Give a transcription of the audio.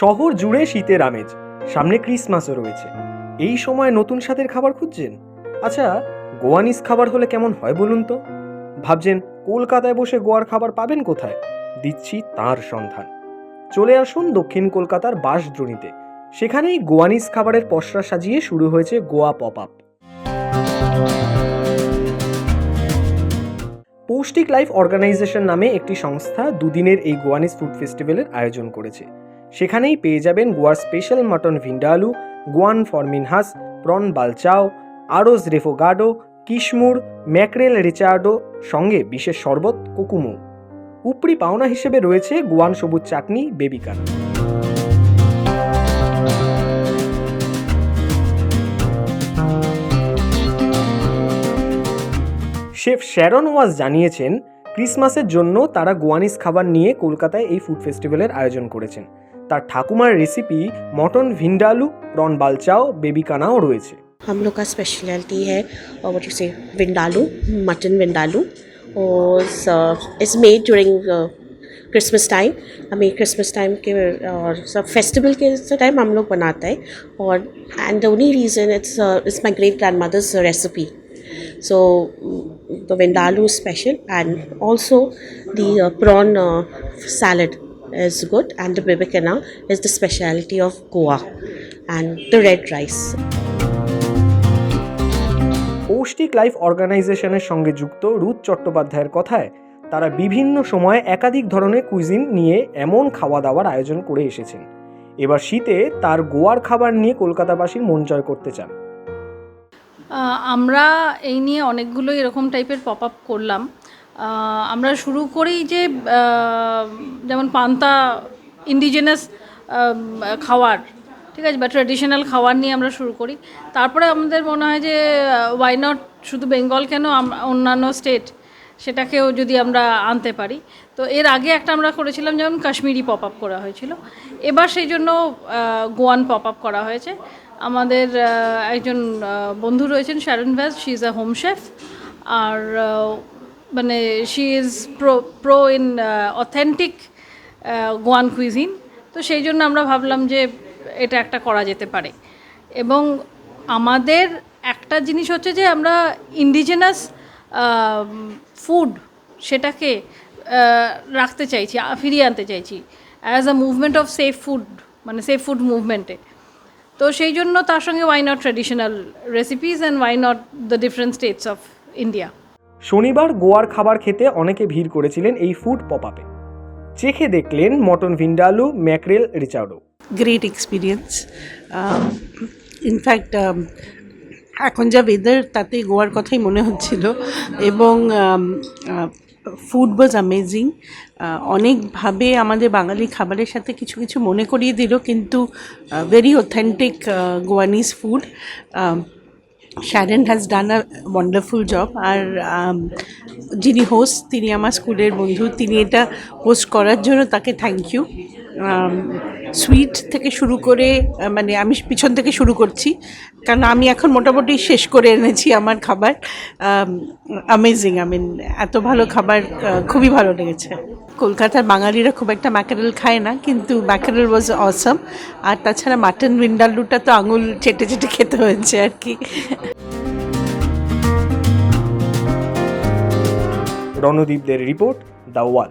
শহর জুড়ে শীতের আমেজ, সামনে ক্রিসমাসও রয়েছে। এই সময় নতুন স্বাদের খাবার খুঁজছেন? আচ্ছা গোয়ানিস খাবার হলে কেমন হয় বলুন তো? ভাবছেন, কলকাতায় বসে গোয়ার খাবার পাবেন কোথায়? দিচ্ছি তার সন্ধান। চলে আসুন দক্ষিণ কলকাতার বাঁশদ্রোণীতে সেখানেই গোয়ানিস খাবারের পসরা সাজিয়ে শুরু হয়েছে Goa pop up Poushtik life organization নামে একটি সংস্থা দুদিনের এই গোয়ানিস ফুড ফেস্টিভ্যালের আয়োজন করেছে। সেখানেই পেয়ে যাবেন গোয়ার special mutton vindaloo, Goan ফরমিনহাস, prawn balchao, আরোস রেফোগাডো, কিশমুর, ম্যাকরেল রিচার্ডো, সঙ্গে বিশেষ শরবত, কোকুমো। উপরি পাওনা হিসেবে রয়েছে গোয়ান সবুজ চাটনি বেবিকান শেফ শ্যারন ওয়াজ জানিয়েছেন, ক্রিসমাসের জন্য তারা গোয়ানিস খাবার নিয়ে কলকাতায় এই ফুড ফেস্টিভ্যালের আয়োজন করেছেন। তার ঠাকুমার recipe mutton vindaloo prawn balchao বেবিকানাও রয়েছে हम लोग का स्पेशलिटी है और व्हाट यू से विंडालू मटन विंडालू और it's made during Christmas time हमें क्रिसमस टाइम के और सब फेस्टिवल के टाइम हम लोग बनाते हैं और and the only reason it's it's my great grand mother's recipe so mm, the vindaloo is special and also the is good and the bibikana is the speciality of goa and the red rice. Poushtik life অর্গানাইজেশনের সঙ্গে যুক্ত Ruth চট্টোপাধ্যায়ের কথায় তারা বিভিন্ন সময়ে একাধিক ধরনের কুইজিন নিয়ে এমন খাওয়া দাওয়ার আয়োজন করে এসেছেন। এবার শীতে তার গোয়ার খাবার নিয়ে কলকাতাবাসীর মন জয় করতে চান। আমরা এই নিয়ে অনেকগুলো এরকম টাইপের পপ আপ করলাম। আমরা শুরু করি যে যেমন পান্তা ইন্ডিজেনাস খাওয়ার, ঠিক আছে, বা ট্র্যাডিশনাল খাবার নিয়ে আমরা শুরু করি। তারপরে আমাদের মনে হয় যে ওয়াই নট শুধু বেঙ্গল কেন অন্যান্য স্টেট সেটাকেও যদি আমরা আনতে পারি। তো এর আগে একটা আমরা করেছিলাম, যেমন কাশ্মীরি পপ আপ করা হয়েছিল। এবার সেই জন্য গোয়ান পপ আপ করা হয়েছে। আমাদের একজন বন্ধু রয়েছেন Sharon Vaz she is a home chef আর মানে she is pro pro in authentic Goan cuisine তো সেই জন্য আমরা ভাবলাম যে এটা একটা করা যেতে পারে। এবং আমাদের একটা জিনিস হচ্ছে যে আমরা ইন্ডিজেনাস ফুড সেটাকে রাখতে চাইছি ফিরিয়ে আনতে চাইছি as a movement of safe food মানে সেফ ফুড মুভমেন্টে তো সেই জন্য তার সঙ্গে why not traditional recipes and why not the different states of India শনিবার গোয়ার খাবার খেতে অনেকে ভিড় করেছিলেন এই ফুড পপ আপে চেখে দেখলেন mutton vindaloo, mackerel, রিচার্ডো। Great experience in fact এখন যা ওয়েদার তাতে গোয়ার কথাই মনে হচ্ছিল। এবং ফুড ওয়াজ অ্যামেজিং অনেকভাবে আমাদের বাঙালি খাবারের সাথে কিছু কিছু মনে করিয়ে দিল, কিন্তু very authentic Goanese food Sharon has done a wonderful job R um, যিনি হোস্ট তিনি আমার স্কুলের বন্ধু তিনি এটা হোস্ট করার জন্য তাকে থ্যাংক ইউ সুইট থেকে শুরু করে মানে আমি পিছন থেকে শুরু করছি। কারণ আমি এখন মোটামুটি শেষ করে এনেছি আমার খাবার। অ্যামেজিং আই মিন এত ভালো খাবার খুবই ভালো লেগেছে। কলকাতার বাঙালিরা খুব একটা ম্যাকারেল খায় না, কিন্তু ম্যাকারেল ওয়াজ অসম আর তাছাড়া মাটন ভিন্ডালুটা তো আঙুল চেটে চেটে খেতে হয়েছে আর কি। রণদীপদের রিপোর্ট দ্য ওয়াল।